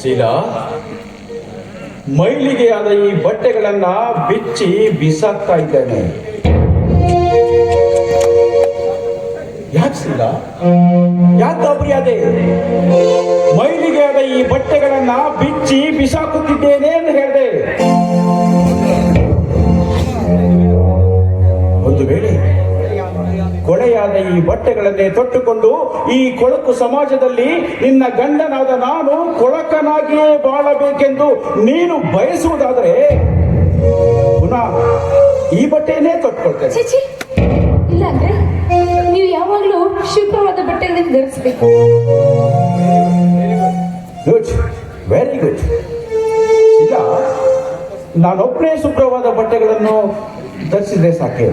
ಶೀಲಾ ಮೈಲಿಗೆ ಆದ ಈ ಬಟ್ಟೆಗಳನ್ನ ಬಿಚ್ಚಿ ಬಿಸಾಕ್ತಾ ಇದ್ದೇನೆ. ಯಾಕೆ ಯಾಕೆ ಗಾಬರಿ ಆದೆ? ಮೈಲಿಗೆ ಆದ ಈ ಬಟ್ಟೆಗಳನ್ನ ಬಿಚ್ಚಿ ಬಿಸಾಕುತ್ತಿದ್ದೇನೆ ಎಂದು ಹೇಳಿದೆ. ಕೊಳೆಯಾದ ಈ ಬಟ್ಟೆಗಳನ್ನೇ ತೊಟ್ಟುಕೊಂಡು ಈ ಕೊಳಕು ಸಮಾಜದಲ್ಲಿ ನಿನ್ನ ಗಂಡನಾದ ನಾನು ಕೊಳಕನಾಗಿಯೇ ಬಾಳಬೇಕೆಂದು ನೀನು ಬಯಸುವುದಾದರೆ ಪುನಃ ಈ ಬಟ್ಟೆಯನ್ನೇ ತೊಟ್ಕೊಳ್ತೇನೆ. ಚಿಚಿ ಇಲ್ಲ ಅಂದ್ರೆ ನೀವು ಯಾವಾಗಲೂ ಶುಭ್ರವಾದ ಬಟ್ಟೆಗಳನ್ನು ಧರಿಸಬೇಕು. ಗುಡ್ ವೆರಿ ಗುಡ್ ಇಲ್ಲ ನಾನೊಬ್ಬನೇ ಶುಭ್ರವಾದ ಬಟ್ಟೆಗಳನ್ನು ಧರಿಸಿದ್ರೆ ಸಾಕೆ?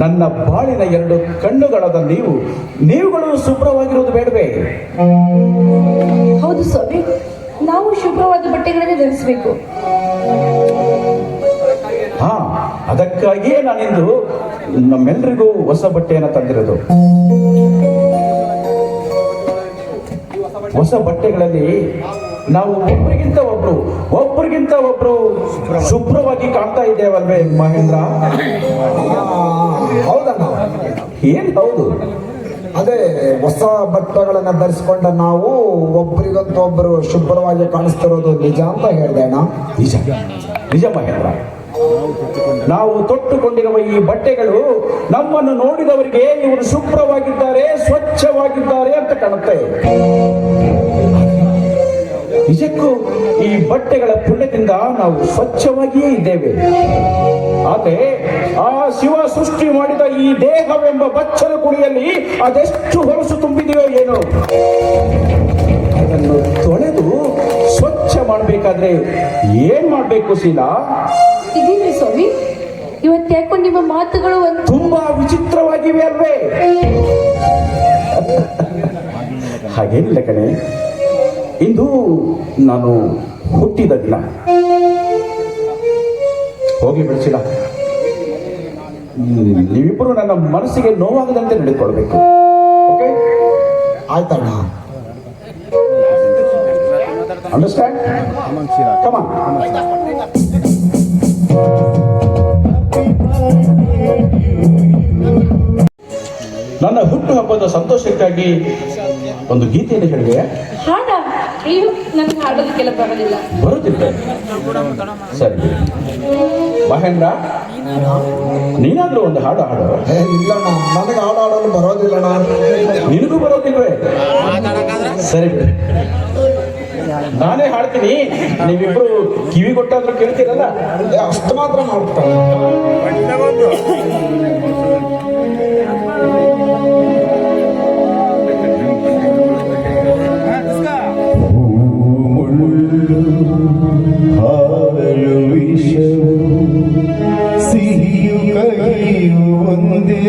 ನನ್ನ ಬಾಳಿನ ಎರಡು ಕಣ್ಣುಗಳಾದ ನೀವು ನೀವುಗಳು ಶುಭ್ರವಾಗಿರೋದು ಬೇಡವೇ? ಹೌದು ಸ್ವಾಮಿ ನಾವು ಶುಭ್ರವಾದ ಬಟ್ಟೆಗಳನ್ನೇ ಧರಿಸಬೇಕು. ಹಾ ಅದಕ್ಕಾಗಿಯೇ ನಾನಿಂದು ನಮ್ಮೆಲ್ಲರಿಗೂ ಹೊಸ ಬಟ್ಟೆಯನ್ನು ತಂದಿರೋದು. ಹೊಸ ಬಟ್ಟೆಗಳಲ್ಲಿ ನಾವು ಒಬ್ಬರಿಗಿಂತ ಒಬ್ರು ಒಬ್ಬರಿಗಿಂತ ಒಬ್ರು ಶುಭ್ರವಾಗಿ ಕಾಣ್ತಾ ಇದ್ದೇವಲ್ವೇ ಮಹೇಂದ್ರ? ಹೌದಣ್ಣ. ಏನ್ ಹೌದು? ಅದೇ ಹೊಸ ಬಟ್ಟೆಗಳನ್ನ ಧರಿಸಿಕೊಂಡ ನಾವು ಒಬ್ರಿಗಂತ ಒಬ್ಬರು ಶುಭ್ರವಾಗಿ ಕಾಣಿಸ್ತಿರೋದು ನಿಜ ಅಂತ ಹೇಳಿದೆ ಅಣ್ಣ. ನಿಜ. ನಿಜ ಮಹೇಂದ್ರ. ನಾವು ತೊಟ್ಟುಕೊಂಡಿರುವ ಈ ಬಟ್ಟೆಗಳು ನಮ್ಮನ್ನು ನೋಡಿದವರಿಗೆ ಇವರು ಶುಭ್ರವಾಗಿದ್ದಾರೆ ಸ್ವಚ್ಛವಾಗಿದ್ದಾರೆ ಅಂತ ಕಾಣುತ್ತೆ. ನಿಜಕ್ಕೂ ಈ ಬಟ್ಟೆಗಳ ಪುಣ್ಯದಿಂದ ನಾವು ಸ್ವಚ್ಛವಾಗಿಯೇ ಇದ್ದೇವೆ. ಆದರೆ ಆ ಶಿವ ಸೃಷ್ಟಿ ಮಾಡಿದ ಈ ದೇಹವೆಂಬ ಬಚ್ಚಲ ಕುಡಿಯಲ್ಲಿ ಅದೆಷ್ಟು ಹೊರಸು ತುಂಬಿದೆಯೋ ಏನೋ. ಅದನ್ನು ತೊಳೆದು ಸ್ವಚ್ಛ ಮಾಡಬೇಕಾದ್ರೆ ಏನ್ ಮಾಡಬೇಕು ಶೀಲಾ? ಸ್ವಾಮಿ? ಇವತ್ತು ಯಾಕೋ ನಿಮ್ಮ ಮಾತುಗಳು ತುಂಬಾ ವಿಚಿತ್ರವಾಗಿವೆ ಅಲ್ವೇ? ಹಾಗೇನಿಲ್ಲ ಕಣೆ. ಇಂದು ನಾನು ಹುಟ್ಟಿದ ದಿನ. ಹೋಗಿ ಬಿಡಿಸಿಲ್ಲ. ನೀವಿಬ್ಬರು ನನ್ನ ಮನಸ್ಸಿಗೆ ನೋವಾಗದಂತೆ ನಡೆದುಕೊಳ್ಬೇಕು ಓಕೆ ಆಯ್ತಣ್ಣ. ಅಂಡರ್ಸ್ಟ್ಯಾಂಡ್ ನನ್ನ ಹುಟ್ಟು ಹಬ್ಬದ ಸಂತೋಷಕ್ಕಾಗಿ ಒಂದು ಗೀತೆಯನ್ನು ಹೇಳಿದೆ. ಹಾಡ? ಅಯ್ಯೋ ನನಗೆ ಹಾಡೋದಕ್ಕೆಲ್ಲ ಬರೋದಿಲ್ಲ. ಬರುತ್ತಿದ್ದೆ ಸರಿ. ಮಹೇಂದ್ರ? ನೀನಾದ್ರೂ ಒಂದು ಹಾಡು ಹಾಡು. ಇಲ್ಲ ಇಲ್ಲಣ್ಣ ಹಾಡು ಹಾಡಲು ಬರೋದಿಲ್ಲಣ್ಣ ನಿನಗೂ ಬರೋದಿಲ್ವೇ? ಸರಿ ಬಿಡು. ನಾನೇ ಹಾಡ್ತೀನಿ. ನೀವಿಬ್ರು ಕಿವಿ ಕೊಟ್ಟಾದ್ರೂ ಕೇಳ್ತೀರಲ್ಲ? ಅಷ್ಟು ಮಾತ್ರ ಮಾಡ್ತಾರೆ. ಮುಳ್ಳು ಹಾಲು ವಿಷವು ಸಿಹಿಯು ಕಹಿಯು ಒಂದೇ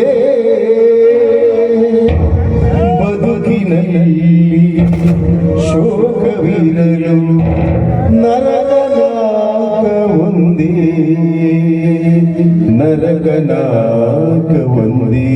ಬದುಕಿನಲ್ಲಿ ಶೋಕವಿರಲು ನರಕನಾಕ ಒಂದೇ ನರಕನಾಕ ಒಂದೇ